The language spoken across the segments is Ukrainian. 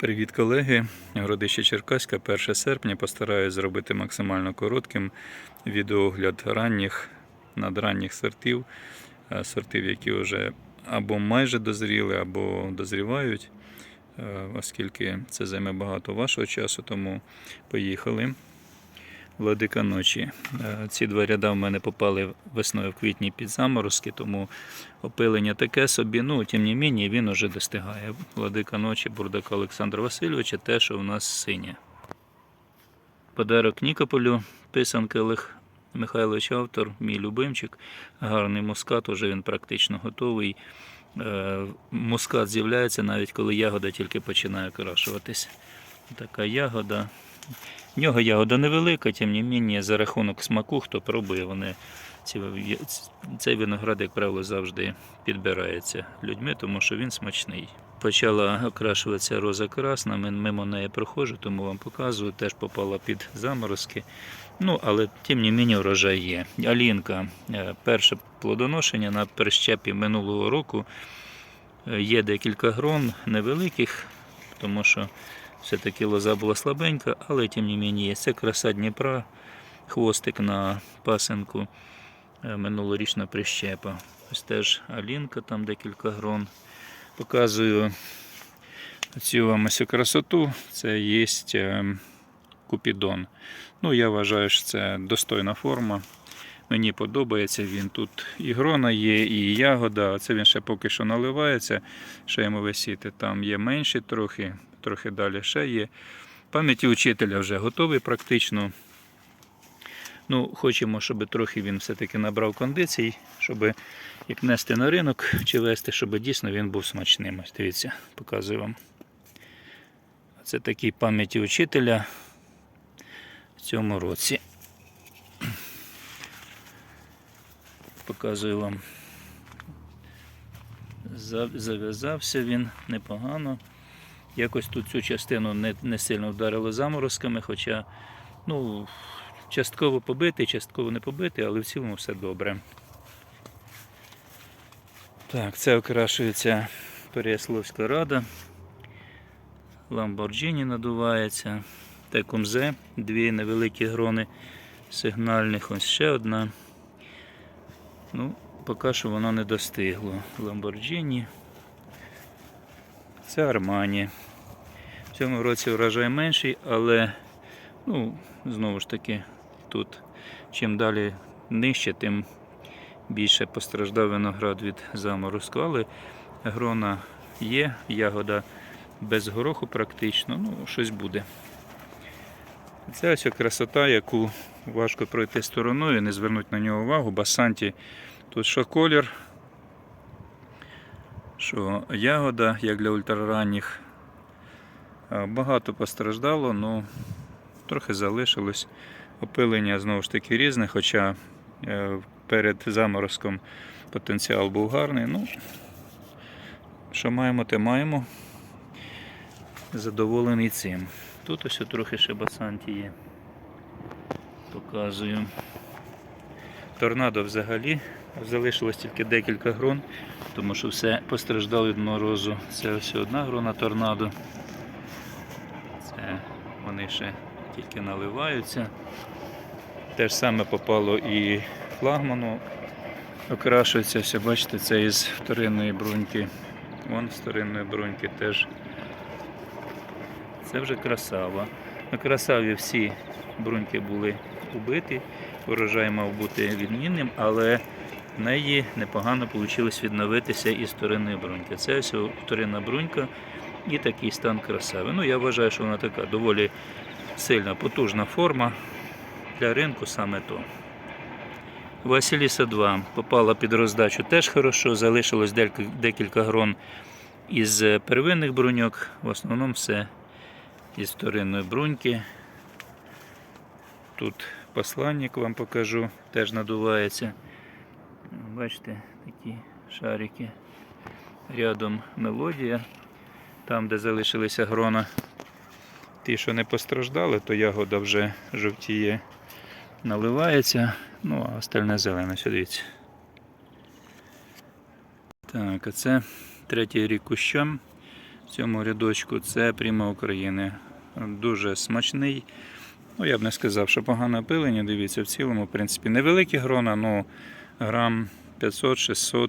Привіт, колеги! Городище Черкаська, 1 серпня. Постараюсь зробити максимально коротким відеогляд ранніх, надранніх сортів, е, сортів, які вже або майже дозріли, або дозрівають, е, оскільки це займе багато вашого часу, тому поїхали. Владика ночі. Е, Ці два ряда в мене попали весною в квітні під заморозки, тому опилення таке собі. Ну, тим не мені, він уже достигає. Владика ночі Бурдака Олександра Васильовича, те, що у нас синє. Подарок Нікополю, писанки Олег Михайлович автор, мій любимчик. Гарний мускат, уже він практично готовий. Е, Мускат з'являється навіть коли ягода тільки починає окрашуватись. Така ягода. В нього ягода невелика, тим не мені, за рахунок смаку, хто пробує, вони ці, цей виноград, як правило, завжди підбирається людьми, тому що він смачний. Почала окрашуватися роза красна, ми- мимо неї проходжу, тому вам показую, теж попала під заморозки. Ну, але тим не мені врожай є. Алінка, е, перше плодоношення на перещепі минулого року. Е, Є декілька грон невеликих, тому що все-таки лоза була слабенька, але тим не мені є. Це краса Дніпра, хвостик на пасенку, е, минулорічна прищепа. Ось теж Алінка, там декілька грон. Показую цю вам ось красоту. Це є купідон. Ну, я вважаю, що це достойна форма. Мені подобається він. Тут і грона є, і ягода. Це він ще поки що наливається. Ще йому висіти. Там є менші трохи, трохи далі ще є. Пам'яті учителя вже готовий практично. Ну, Хочемо, щоб трохи він все-таки набрав кондицій, щоб як нести на ринок чи вести, щоб дійсно він був смачним. Дивіться, показую вам. Це такий пам'яті учителя в цьому році. Показую вам. Зав'язався він непогано. Якось тут цю частину не, не сильно вдарило заморозками, хоча ну, частково побитий, частково не побитий, але в цілому все добре. Так, це окрашується Переяславська рада. Ламборджині надувається. Текумзе, дві невеликі грони сигнальних, ось ще одна. Ну, поки що воно не достигло. Ламборджині. Це Армані. В цьому році врожай менший, але ну, знову ж таки тут чим далі нижче, тим більше постраждав виноград від заморозку. Але грона є, ягода без гороху практично, ну, щось буде. Це ось красота, яку важко пройти стороною, не звернути на нього увагу. Басанті тут що колір, що ягода, як для ультраранніх. Багато постраждало, ну трохи залишилось. Опилення знову ж таки різне, хоча е, перед заморозком потенціал був гарний. Ну, що маємо, те маємо. Задоволений цим. Тут ось трохи ще басанті є. Показую. Торнадо взагалі залишилось тільки декілька грон, тому що все постраждало від морозу. Це ось одна грона торнадо. Це вони ще тільки наливаються. Те ж саме попало і флагману. Окрашується все, бачите, це із вторинної бруньки. Вон з вторинної бруньки теж. Це вже красава. На красаві всі бруньки були убиті, урожай мав бути відмінним, але неї непогано вийшло відновитися із вторинної бруньки. Це ось вторинна брунька і такий стан красави. Ну, я вважаю, що вона така доволі сильна, потужна форма для ринку саме то. Василіса 2 попала під роздачу теж хорошо, залишилось декілька грон із первинних бруньок, в основному все із вторинної бруньки. Тут посланник вам покажу, теж надувається. Бачите, такі шарики. Рядом мелодія. Там, де залишилися грона, ті, що не постраждали, то ягода вже жовтіє, наливається. Ну, а остальне зелене, дивіться. Так, а це третій рік кущам. в цьому рядочку це Пріма України. Дуже смачний. Ну, я б не сказав, що погане опилення. Дивіться, в цілому, в принципі, невеликі грона, ну грам 500-600,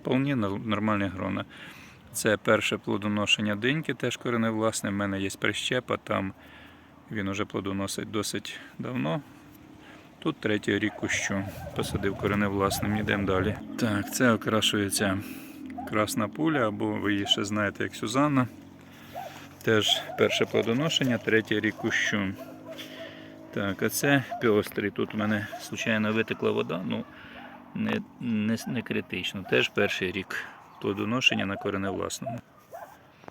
вполне нормальні грона. Це перше плодоношення диньки, теж кореневласне. В мене є прищепа, там він уже плодоносить досить давно. Тут третій рік кущу. Посадив кореневласним, йдемо далі. Так, це окрашується красна пуля, або ви її ще знаєте як Сюзанна. Теж перше плодоношення, третій рік кущу. Так, а це піострий. Тут у мене случайно витекла вода, ну не, не, не критично. Теж перший рік плодоношення на кореневласному.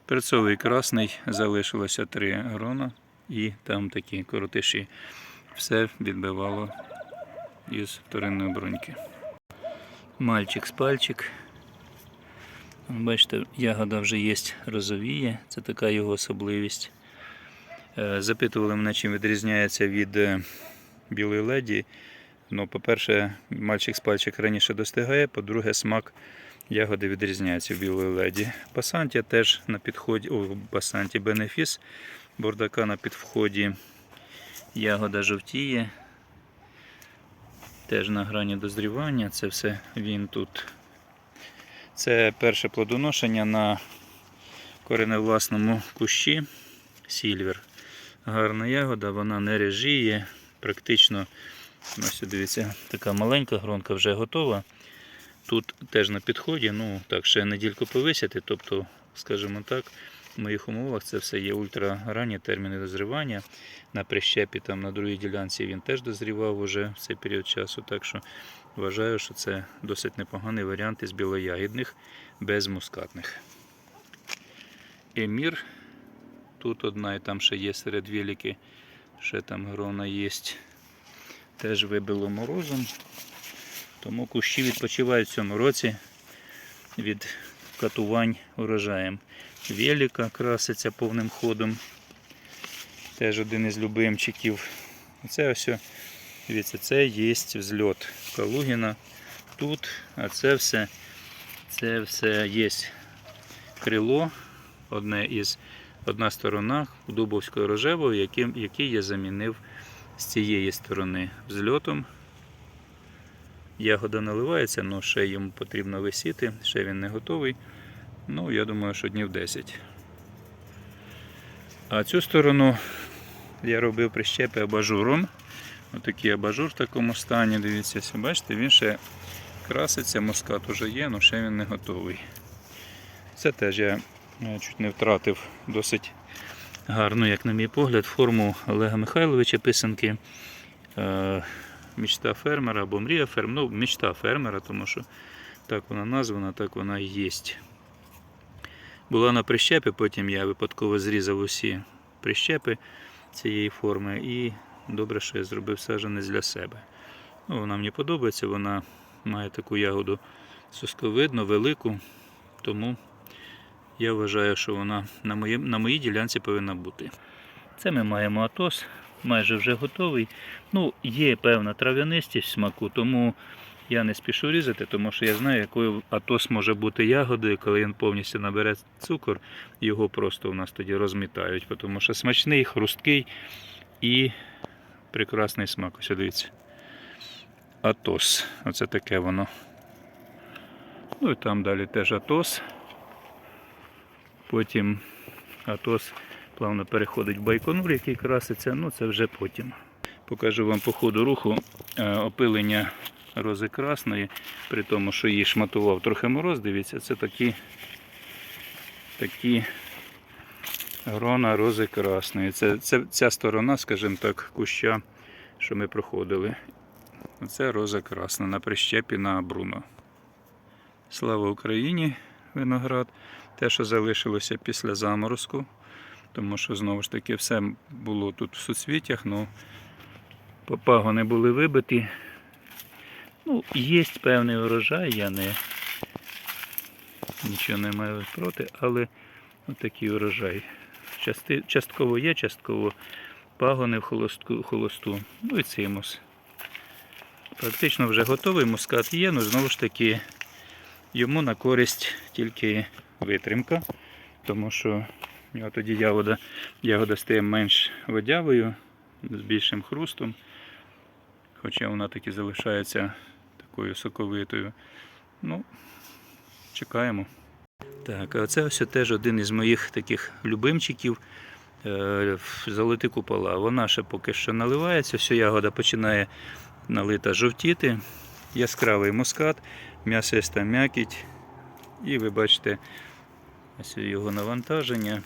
Перцовий красний залишилося три грона і там такі коротиші. Все відбивало із вторинної бруньки. Мальчик з пальчик. Бачите, ягода вже є розовіє, це така його особливість. Е, Запитували мене, чим відрізняється від е, білої леді. Ну, по-перше, мальчик з пальчик раніше достигає, по-друге, смак ягоди відрізняється в білої леді. Басанті теж на підході, о, басанті бенефіс, бордака на підході. Ягода жовтіє. Теж на грані дозрівання. Це все він тут. Це перше плодоношення на кореневласному кущі Сільвер. Гарна ягода, вона не режіє. Практично, ось дивіться, така маленька гронка вже готова. Тут теж на підході, ну так, ще недільку повисяти. Тобто, скажімо так, в моїх умовах це все є ультраранні терміни дозрівання. На прищепі там на другій ділянці він теж дозрівав уже в цей період часу. Так що вважаю, що це досить непоганий варіант із білоягідних без мускатних. Емір. Тут одна і там ще є серед віліки, ще там грона є. Теж вибило морозом. Тому кущі відпочивають в цьому році від катувань урожаєм. Велика краситься повним ходом. Теж один із любимчиків. Це ось, дивіться, це є взльот Калугіна. Тут, а це все, це все є крило, одне із, одна сторона Дубовської рожевої, який я замінив з цієї сторони взльотом. Ягода наливається, але ще йому потрібно висіти, ще він не готовий. Ну, я думаю, що днів 10. А цю сторону я робив прищепи абажуром. Отакий абажур в такому стані, дивіться, бачите, він ще краситься, мускат уже є, але ще він не готовий. Це теж я е, чуть не втратив досить гарну, як на мій погляд, форму Олега Михайловича писанки. Е, Мічта фермера або мрія фермера. Ну, мічта фермера, тому що так вона названа, так вона і є. Була на прищепі, потім я випадково зрізав усі прищепи цієї форми і добре, що я зробив саджанець для себе. Ну, вона мені подобається, вона має таку ягоду сосковидну, велику, тому я вважаю, що вона на, моє, на моїй ділянці повинна бути. Це ми маємо атос, майже вже готовий. Ну, є певна трав'янистість в смаку, тому я не спішу різати, тому що я знаю, якою атос може бути ягодою, коли він повністю набере цукор, його просто у нас тоді розмітають, тому що смачний, хрусткий і прекрасний смак. Ось дивіться. Атос. Оце таке воно. Ну і там далі теж атос. Потім атос плавно переходить в байконур, який краситься, ну це вже потім. Покажу вам по ходу руху е, опилення рози красної, при тому, що її шматував трохи мороз, дивіться, це такі, такі грона рози красної. Це, це ця сторона, скажімо так, куща, що ми проходили. Це роза красна на прищепі на Бруно. Слава Україні! Виноград. Те, що залишилося після заморозку, тому що знову ж таки все було тут в суцвіттях, ну пагони були вибиті. Ну, є певний урожай, я не нічого не маю проти, але отакий урожай. Части, частково є, частково пагони в холосту, холосту. Ну і цимус. Практично вже готовий, мускат є, але знову ж таки йому на користь тільки витримка. тому що в нього тоді ягода, ягода стає менш водявою, з більшим хрустом. Хоча вона таки залишається такою соковитою. Ну, чекаємо. Так, а це ось теж один із моїх таких любимчиків. е, Золоті купола. Вона ще поки що наливається, все ягода починає налита жовтіти. Яскравий мускат, м'ясиста м'якіть. І ви бачите ось його навантаження.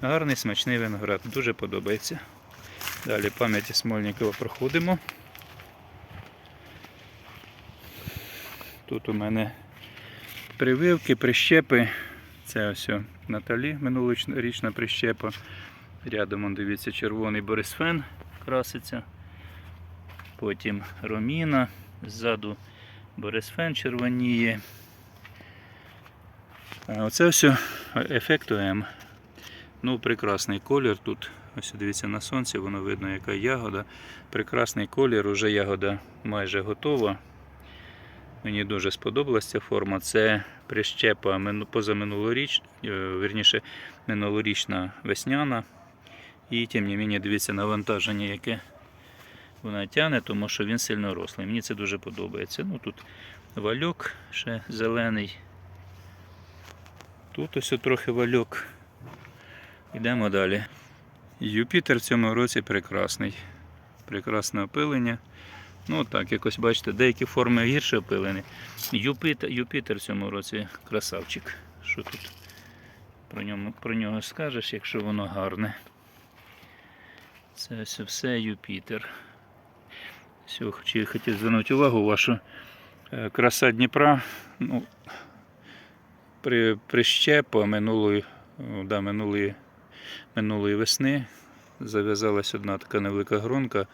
Гарний смачний виноград, дуже подобається. Далі пам'яті Смольникова проходимо. Тут у мене прививки, прищепи. Це ось Наталі минулорічна прищепа. Рядом, дивіться, червоний Борисфен краситься. Потім Роміна. Ззаду Борисфен червоніє. А оце все ефекту М. Ну, прекрасний колір тут. Ось дивіться на сонці, воно видно, яка ягода. Прекрасний колір, уже ягода майже готова. Мені дуже сподобалася ця форма. Це прищепа мину- позаминулоріч, е, вірніше, минулорічна весняна. І тим не мені дивіться навантаження, яке вона тягне, тому що він сильно рослий. Мені це дуже подобається. Ну, тут вальок ще зелений. Тут ось трохи вальок. Йдемо далі. Юпітер в цьому році прекрасний. Прекрасне опилення. Ну так, якось бачите, деякі форми гірше опилені. Юпітер, Юпітер в цьому році красавчик. Що тут про, ньому, про нього скажеш, якщо воно гарне? Це ось все Юпітер. Все, хотів, звернути увагу вашу е, краса Дніпра. Ну, прищепа минулої, да, минулої, минулої весни зав'язалась одна така невелика гронка.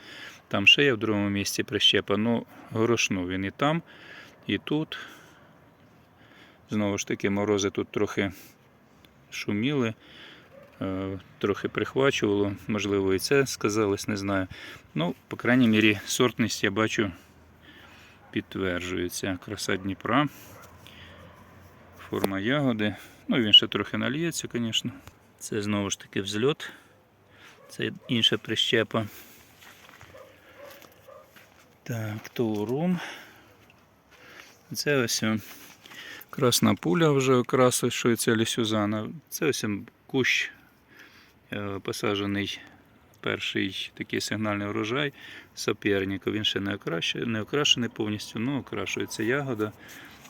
Там ще є в другому місці прищепа. Ну, горошну він і там, і тут. Знову ж таки, морози тут трохи шуміли, е, трохи прихвачувало, можливо, і це сказалось, не знаю. Ну, по крайній мірі, сортність я бачу підтверджується. Краса Дніпра. Форма ягоди. Ну, він ще трохи нальється, звісно. Це знову ж таки взльот. Це інша прищепа. Так, турум. Це ось красна пуля вже окрасується лісюзана. Це ось кущ е, посаджений перший такий сигнальний урожай соперника. Він ще не, окращений, не окрашений повністю, але окрашується ягода,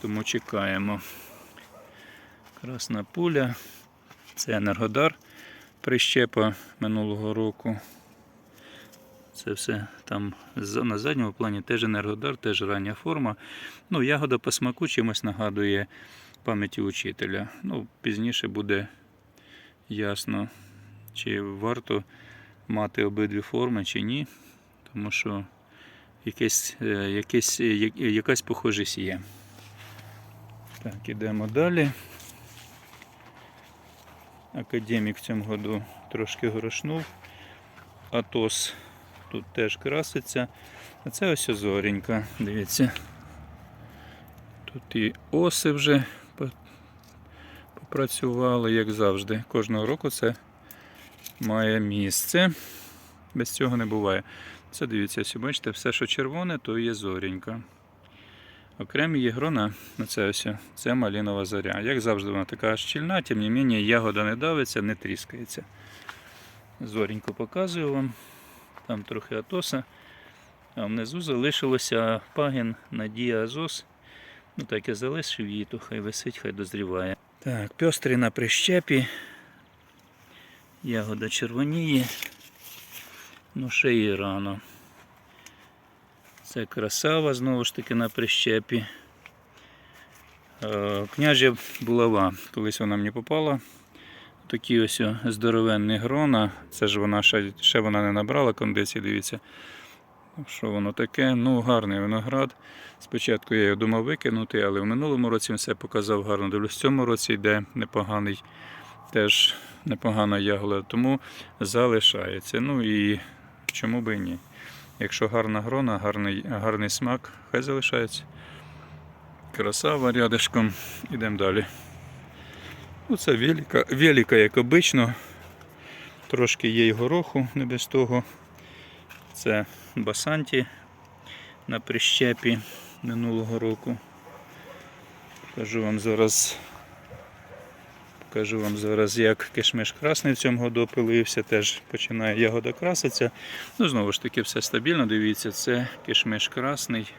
тому чекаємо. Красна пуля. Це Енергодар прищепа минулого року. Це все там на задньому плані теж енергодар, теж рання форма. Ну, ягода по смаку чимось нагадує пам'яті учителя. Ну, пізніше буде ясно, чи варто мати обидві форми, чи ні. Тому що якесь, е, якесь, якась похожість є. Так, ідемо далі. Академік в цьому году трошки грошнув. Атос тут теж краситься. А це ось зоренька, дивіться. Тут і оси вже попрацювали, як завжди. Кожного року це має місце. Без цього не буває. Це дивіться, бачите, все, що червоне, то є зоренька. Окремі є грона, це ось, це малінова зоря. Як завжди, вона така щільна, тим не менше, ягода не давиться, не тріскається. Зореньку показую вам. Там трохи атоса. А внизу залишилося пагін Надія Азос. Ну так я залишив її, то хай висить, хай дозріває. Так, пьострий на прищепі. Ягода червоніє. Ну ще і рано. Це красава знову ж таки на прищепі. Е, Княжа булава. Колись вона мені попала. Такі ось о, здоровенні грона. Це ж вона ще, ще вона не набрала кондиції, дивіться. Що воно таке? Ну, гарний виноград. Спочатку я його думав викинути, але в минулому році він все показав гарно. Дивлюсь, в цьому році йде непоганий, теж непогана ягода, тому залишається. Ну і чому би і ні. Якщо гарна грона, гарний, гарний смак, хай залишається. Красава рядишком. Ідемо далі. Оце велика, велика, як обично. Трошки є й гороху, не без того. Це басанті на прищепі минулого року. Покажу вам зараз. Покажу вам зараз, як кишмиш красний в цьому году опилився, теж починає ягода краситися. Ну, знову ж таки, все стабільно. Дивіться, це кишмиш красний.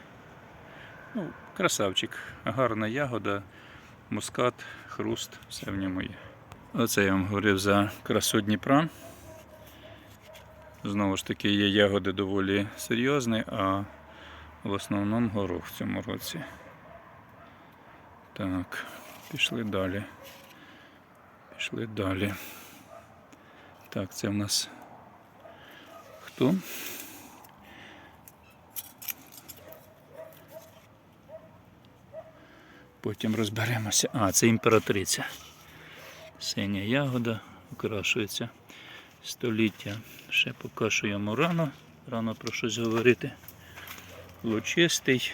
Ну, красавчик, гарна ягода, мускат, хруст, все в ньому є. Оце я вам говорив за красу Дніпра. Знову ж таки, є ягоди доволі серйозні, а в основному горох в цьому році. Так, пішли далі. Пішли далі. Так, це в нас хто? Потім розберемося. А, це імператриця. Синя ягода окрашується століття. Ще покашуємо рано. Рано про щось говорити. Лучистий.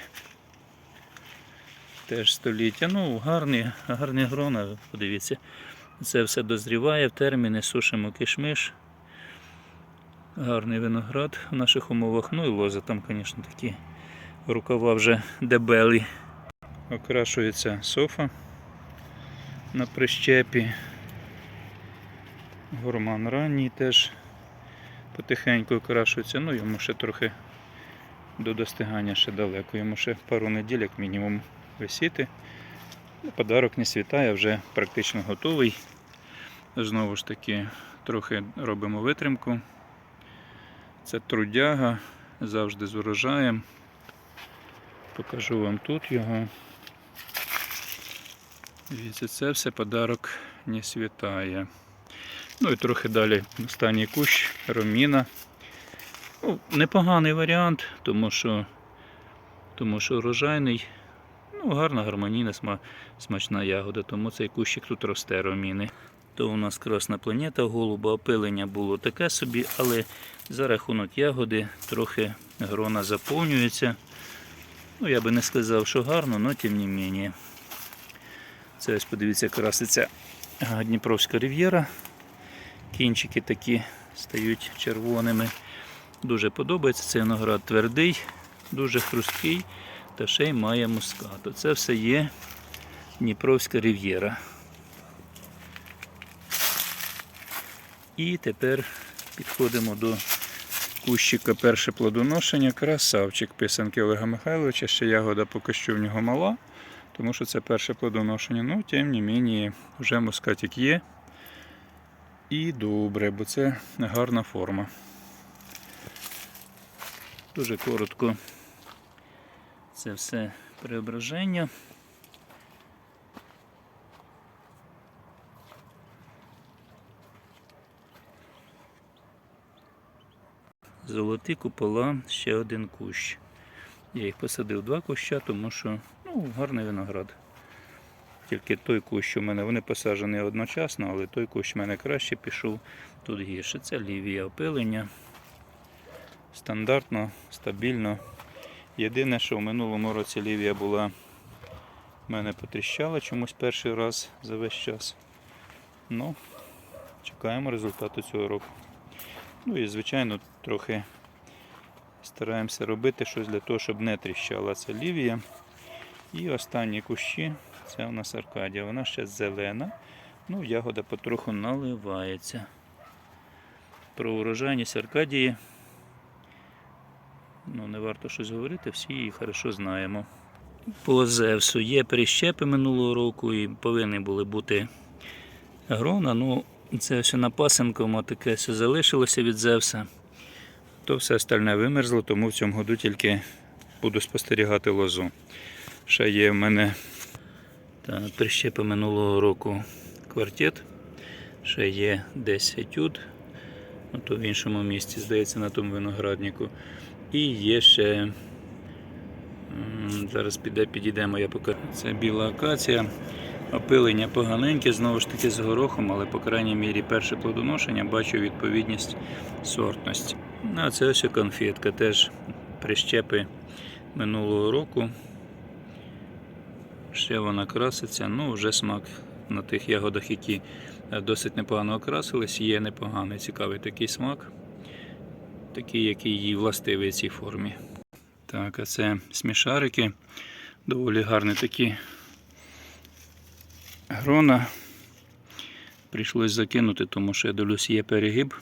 Теж століття. Ну, гарні, гарні грона, подивіться. Це все дозріває в терміни, сушимо кишмиш. Гарний виноград в наших умовах. Ну і лози там, звісно, такі рукава вже дебелі. Окрашується софа на прищепі. Гурман ранній теж потихеньку окрашується. Ну, йому ще трохи до достигання ще далеко. Йому ще пару неділь, як мінімум, висіти. Ну, Подарок не світає, вже практично готовий. Знову ж таки, трохи робимо витримку. Це трудяга, завжди з урожаєм. Покажу вам тут його. Дивіться, це все подарок не світає. Ну і трохи далі останній кущ, роміна. Ну, непоганий варіант, тому що, тому що урожайний. Ну, гарна, гармонійна, сма- смачна ягода, тому цей кущик тут росте роміни. То у нас красна планета голуба, опилення було таке собі, але за рахунок ягоди трохи грона заповнюється. Ну, я би не сказав, що гарно, але тим не менше. Це ось подивіться, краситься Дніпровська рив'єра. Кінчики такі стають червоними. Дуже подобається. Цей виноград твердий, дуже хрусткий та ще й має мускату. Це все є Дніпровська рив'єра. І тепер підходимо до кущика перше плодоношення. Красавчик писанки Олега Михайловича. Ще ягода поки що в нього мала, тому що це перше плодоношення. Ну, тим не мені, вже мускатик є. І добре, бо це гарна форма. Дуже коротко це все преображення. Золоті купола, ще один кущ. Я їх посадив два куща, тому що ну, гарний виноград. Тільки той кущ у мене, вони посаджені одночасно, але той кущ у мене краще пішов, тут гірше. Це лівія опилення. Стандартно, стабільно. Єдине, що в минулому році лівія була мене потріщала чомусь перший раз за весь час. Ну, чекаємо результату цього року. Ну і звичайно трохи стараємося робити щось для того, щоб не тріщала ця лівія. І останні кущі це у нас Аркадія. Вона ще зелена. Ну, ягода потроху наливається. Про урожайність Аркадії. Варто щось говорити, всі її хорошо знаємо. По Зевсу є прищепи минулого року і повинні були бути грона. Ну, це все на пасенкому таке все залишилося від Зевса. То все остальне вимерзло, тому в цьому году тільки буду спостерігати лозу. Ще є в мене так, прищепи минулого року квартет. Ще є десь етюд. Ну, то в іншому місці, здається, на тому винограднику. І є ще. Зараз піде, підійдемо, я покажу. Це біла акація. Опилення поганеньке, знову ж таки з горохом, але по крайній мірі перше плодоношення бачу відповідність сортності. Ну, А це ось конфетка, теж прищепи минулого року. Ще вона краситься, ну вже смак на тих ягодах, які е, досить непогано окрасились, є непоганий, цікавий такий смак, такий, який їй властивий цій формі. Так, а це смішарики. Доволі гарні такі грона. Прийшлось закинути, тому що я дивлюсь, є перегиб.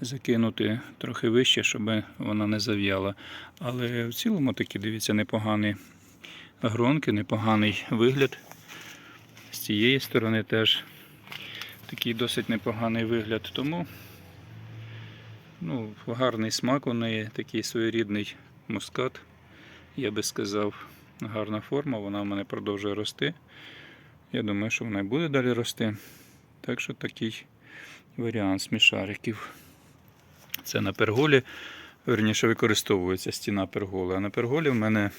Закинути трохи вище, щоб вона не зав'яла. Але в цілому такі, дивіться, непогані гронки, непоганий вигляд. З цієї сторони теж такий досить непоганий вигляд. Тому ну, гарний смак у неї, такий своєрідний мускат, я би сказав, гарна форма, вона в мене продовжує рости. Я думаю, що вона і буде далі рости. Так що такий варіант смішариків. Це на перголі. Верніше використовується стіна перголи. А на перголі в мене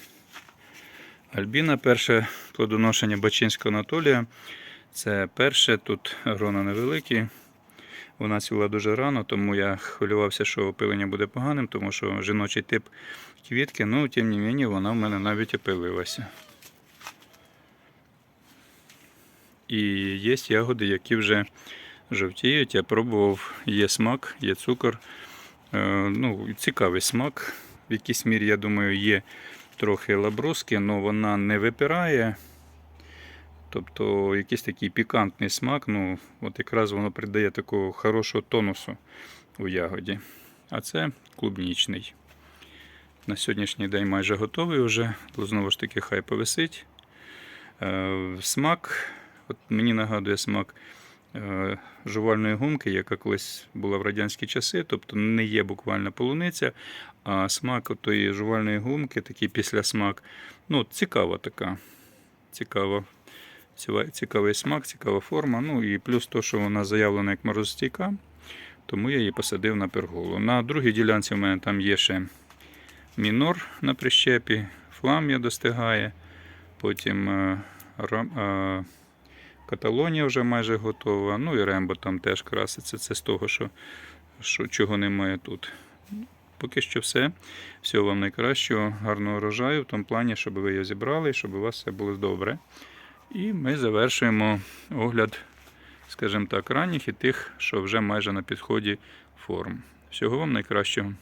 Альбіна, перше плодоношення Бачинського Анатолія. Це перше, тут грона невеликі. Вона цвіла дуже рано, тому я хвилювався, що опилення буде поганим, тому що жіночий тип квітки, ну, тим не менше, вона в мене навіть опилилася. І є ягоди, які вже жовтіють. Я пробував, є смак, є цукор. Е, ну, цікавий смак. В якійсь мірі, я думаю, є трохи лабруски, але вона не випирає. Тобто якийсь такий пікантний смак, ну, от якраз воно придає такого хорошого тонусу у ягоді. А це клубнічний. На сьогоднішній день майже готовий вже, знову ж таки хай повисить. Е, смак, от мені нагадує смак е, жувальної гумки, яка колись була в радянські часи, тобто не є буквально полуниця, а смак тої жувальної гумки, такий післясмак. Ну, цікава така. Цікава. Цікавий смак, цікава форма. Ну і плюс то, що вона заявлена як морозостійка, тому я її посадив на перголу. На другій ділянці в мене там є ще мінор на прищепі, флам'я достигає, потім е, е, Каталонія вже майже готова. Ну і Рембо там теж краситься. Це з того, що, що чого немає тут. Поки що все. Всього вам найкращого, гарного урожаю в тому плані, щоб ви його зібрали, щоб у вас все було добре. І ми завершуємо огляд, скажімо так, ранніх і тих, що вже майже на підході форм. Всього вам найкращого.